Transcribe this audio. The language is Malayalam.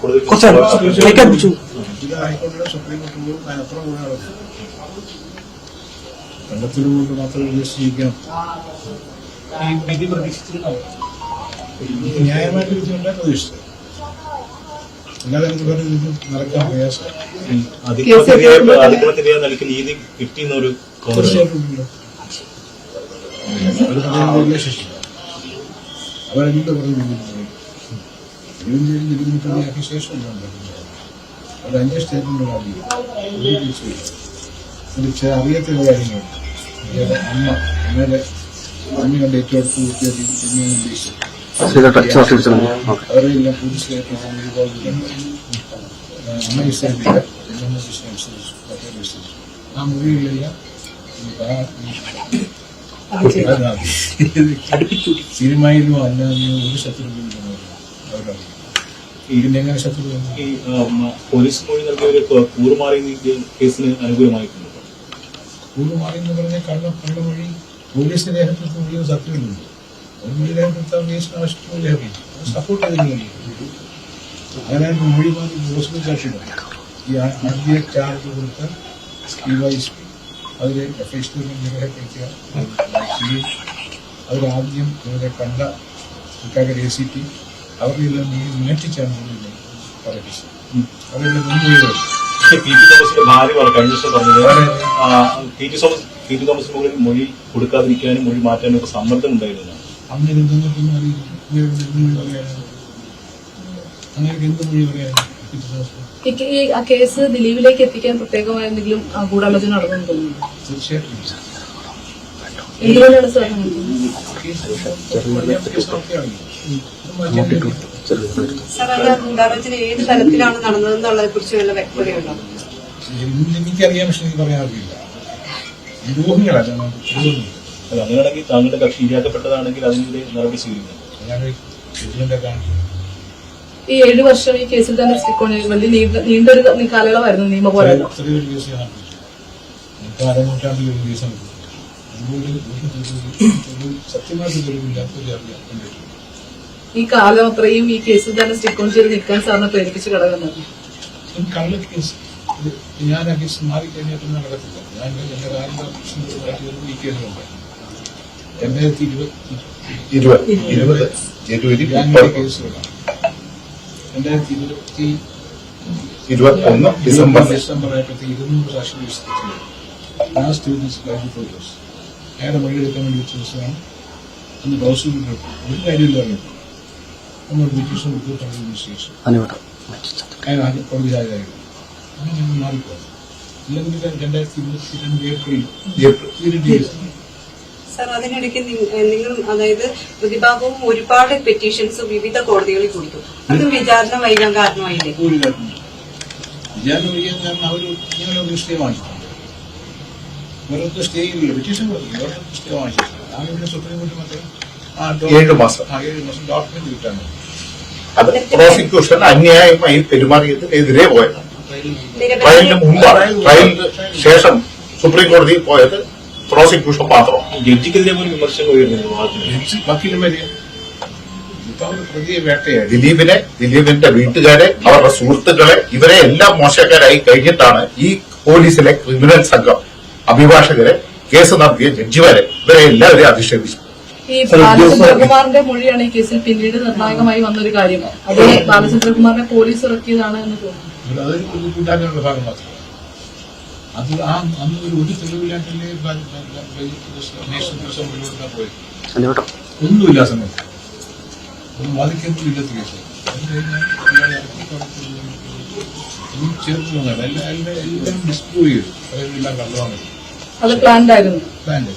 കുറച്ച് കണ്ടെത്തൽ കൊണ്ട് മാത്രം പ്രതീക്ഷിച്ചിരുന്നോ ന്യായമായിട്ട് വിധിയുണ്ടായി പ്രതീക്ഷിച്ചു അല്ലാതെ പറഞ്ഞ ഇത് നടക്കാൻ പ്രയാസം അതിക്രമത്തിനെതിരെ നൽകി നീതി കിട്ടിയെന്നൊരു തീർച്ചയായിട്ടും അവരെന്ത് പറഞ്ഞു തിരുവനന്തപുരം തിരുവനന്തപുരത്തിനാക്കിയ ശേഷം ഒരു അഞ്ച് സ്റ്റേറ്റ്മെന്റ് അറിയില്ല ഒരു ചെ- അറിയാത്ത കാര്യങ്ങളുണ്ട് അമ്മ അമ്മയുടെ ഡേറ്റ് എടുത്ത് പൂർത്തിയാക്കി പിന്നെ ഉദ്ദേശിച്ചു അവരെല്ലാം പോലീസിലേക്ക് അമ്മ മറ്റേ വിശ്രമിച്ചു ആ ആ- അടുപ്പിച്ചു സിനിമയിലും അല്ല ഒരു അവരാണ് ഇതിന്റെ എങ്ങനെ ശത്രു ഈ പോലീസ് മൊഴി നൽകിയ കൂ- കൂറുമാറി കേസിന് അനുകൂലമായിട്ടുണ്ട് കൂറുമാറി മാറി എന്ന് പറഞ്ഞ കള്ള കള്ളമൊഴി പോലീസ് രേഖപ്പെടുത്തുന്ന മൊഴി സത്യമില്ല ഒരു മൊഴി രേഖപ്പെടുത്താൻ കേസിന് ആവശ്യത്തിന് സപ്പോർട്ട് ചെയ്തില്ല അങ്ങനെ മൊഴി മാറി സാക്ഷിയില്ല ഈ ആദ്യ ചാർജ് കൊടുത്ത പി വൈ എസ് പി അതിൽ എഫ് ഐ രേഖപ്പെടുത്തിയ അവരാദ്യം ഇവരെ കണ്ട തൃക്കാക്കര എ സി ടി അവരെല്ലാം മൊഴി മാറ്റിച്ചാണ് മൊഴി പറയിച്ചത് അവരെല്ലാം പക്ഷേ പി. ടി തോമസിന്റെ ഭാര്യ കഴിഞ്ഞ ദിവസം പറഞ്ഞത് P. T Thomas P. T തോമസിന് മുകളിൽ മൊഴി കൊടുക്കാതിരിക്കാനും മൊഴി മാറ്റാനും ഒക്കെ സമ്മർദ്ദം ഉണ്ടായിരുന്നു. അങ്ങനെ എന്തെന്നൊന്നും അറിയില്ല അങ്ങനെയൊരു എന്ത് മൊഴി പറയാനാണ്? ആ കേസ് ദിലീപിലേക്ക് എത്തിക്കാൻ പ്രത്യേകമായ എന്തെങ്കിലും ഗൂഢാലോചന നടന്നു തോന്നുന്നു തീർച്ചയായിട്ടും. എന്തുകൊണ്ടാണ് സാർ കേസ് നടക്കുകയാണെങ്കിൽ അത് മാറ്റാൻ കഴിയും. സാർ അത് ഗൂഢാലോചന ഏത് തലത്തിലാണ് നടന്നതെന്നുള്ളതിനെ കുറിച്ച് വല്ല വ്യക്തതയുണ്ടോ? ഇത് എനിക്കറിയാൻ പക്ഷെ എനിക്ക് പറയാൻ അറിയില്ല. അങ്ങനെയാണെങ്കിൽ താങ്കളുടെ കക്ഷി ഇല്ലാത്തപ്പെട്ടതാണെങ്കിൽ അതിനെതിരെ നടപടി സ്വീകരിക്കും. ഞാൻ ഈ ഏഴ് വർഷം ഈ കേസിൽ തന്നെ സ്റ്റിക്കോണി വലിയ നീണ്ട നീണ്ടൊരു കാലയളവായിരുന്നു നിയമ പോരാട്ടം. ഈ കാലം അത്രയും ഈ കേസിൽ തന്നെ സ്റ്റിക്കോൺ ചെയ്ത് നിൽക്കാൻ സാറിനെ പ്രേരിപ്പിച്ച ഘടകം കള്ള കേസ് ഇത് ഞാൻ ആ കേസ് മാറിക്കഴിഞ്ഞാൽ പിന്നെ നടക്കത്തില്ല. ഞാൻ എന്റെ കാര്യം ഈ കേസിലുണ്ട് രണ്ടായിരത്തി ഇരുപത് ഇരുപത്. ഇരുപത് ജനുവരി ഞാൻ കേസുകളാണ് രണ്ടായിരത്തി ഇരുപത്തി ഡിസംബർ ഡിസംബർ ആയപ്പോഴത്തെ ഇരുന്നൂറ് സാക്ഷി വിശ്വസിച്ചു ലാസ്റ്റ് വിറ്റ്നസ് ലൈഫ് ഫോട്ടോസ് അയാളുടെ മൊഴി വേണ്ടി വെച്ച ദിവസമാണ്. അന്ന് ഒരു നമ്മൾ ബ്രിട്ടീഷ് റിപ്പോർട്ട് ശേഷം അയാൾ ആദ്യം കോടതി ഹാജരായിരുന്നു അങ്ങനെ ഞങ്ങൾ മാറിപ്പോയി. ഇല്ലെങ്കിൽ രണ്ടായിരത്തി ഇരുപത്തി രണ്ട് ഏപ്രിൽ. ഏപ്രിൽ സാർ അതിനിടയ്ക്ക് നിങ്ങളും നിങ്ങൾ അതായത് പ്രതിഭാഗവും ഒരുപാട് പെറ്റീഷൻസ് വിവിധ കോടതികളിൽ കൊടുത്തു. അതും വിചാരണ വൈകാൻ കാരണമായില്ലേ? ഒരു കാര്യമില്ല വിചാരണ ചെയ്യാൻ കാരണം അവർ ഇങ്ങനെ ഒരു സ്റ്റേ വാങ്ങിച്ചിട്ടുണ്ട്. ഓരോരുത്തർ സ്റ്റേ ഇല്ല. പെറ്റീഷൻ കൊടുത്തില്ല ഓരോരുത്തർ സ്റ്റേ വാങ്ങിച്ചിട്ടുണ്ട് ഞാൻ ഇവിടെ സുപ്രീം കോടതി മാത്രം ആ ഏഴ് മാസം. ആ ഏഴ് മാസം ഡോക്ടറിന് കിട്ടാണ് അത് പ്രോസിക്യൂഷൻ അന്യായമായി പെരുമാറിയതിനെതിരെ പോയതാണ് ട്രയലിന് നിരവധി മുമ്പാണ് ട്രയലിന് ശേഷം സുപ്രീം കോടതിയിൽ പോയത് പ്രോസിക്യൂഷൻ മാത്രം ജഡ്ജിക്കെതിരെ പോലും വിമർശനം ഉയർന്നിരുന്നു പ്രതിയെ ദിലീപിനെ ദിലീപിന്റെ വീട്ടുകാരെ അവരുടെ സുഹൃത്തുക്കളെ ഇവരെ എല്ലാം മോശക്കാരായി കഴിഞ്ഞിട്ടാണ് ഈ പോലീസിലെ ക്രിമിനൽ സംഘം അഭിഭാഷകരെ കേസ് നടത്തിയ ജഡ്ജിമാരെ ഇവരെ എല്ലാവരെയും അധിക്ഷേപിച്ചു ഈ ബാലചന്ദ്രകുമാറിന്റെ മൊഴിയാണ് ഈ കേസിൽ പിന്നീട് നിർണായകമായി വന്നൊരു കാര്യം അത് ബാലചന്ദ്രകുമാറിനെ പോലീസ് ഇറക്കിയതാണ് എന്ന് തോന്നുന്നു അതൊരു ഒരു കൂട്ടായ്മയുടെ ഭാഗം മാത്രം അത് ആ അന്ന് ഒരു ഒരു തെളിവില്ലാത്ത നേഷൻ ദിവസം മുന്നോട്ടാ പോയത്. ഒന്നുമില്ല ആ സമയത്ത്. ഒന്നും വാദിക്കൊന്നും ഇല്ലാത്ത കേസ് ഒന്നും ചേർത്ത് വന്നല്ല എല്ലാം എല്ലാം ഡിസ്പ്രൂവ് ചെയ്തു. അതെല്ലാം എല്ലാം അത് പ്ലാൻഡ് ആയിരുന്നു. പ്ലാന്റ്